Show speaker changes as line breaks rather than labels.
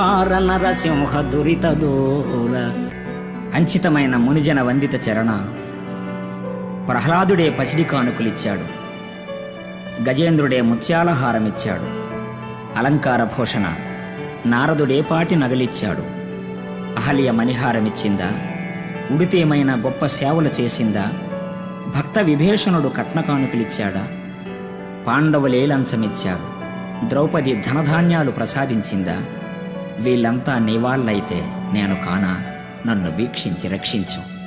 సంహార నరసింహ దురిత దూర. అంచితమైన మునిజన వందిత చరణ ప్రహ్లాదుడే పసిడి కానుకలిచ్చాడు. గజేంద్రుడే ముత్యాలహారమిచ్చాడు. అలంకార భూషణ నారదుడే పాటి నగలిచ్చాడు. అహల్య మణిహారమిచ్చిందా? ఉడితేమైన గొప్ప సేవలు చేసిందా? భక్త విభీషణుడు కట్నకానుకలిచ్చాడా పాండవులే లంచమిచ్చారు. ద్రౌపది ధనధాన్యాలు ప్రసాదించిందా? వీళ్ళంతా నీవాళ్ళైతే నేను కానా నన్ను వీక్షించి రక్షించు.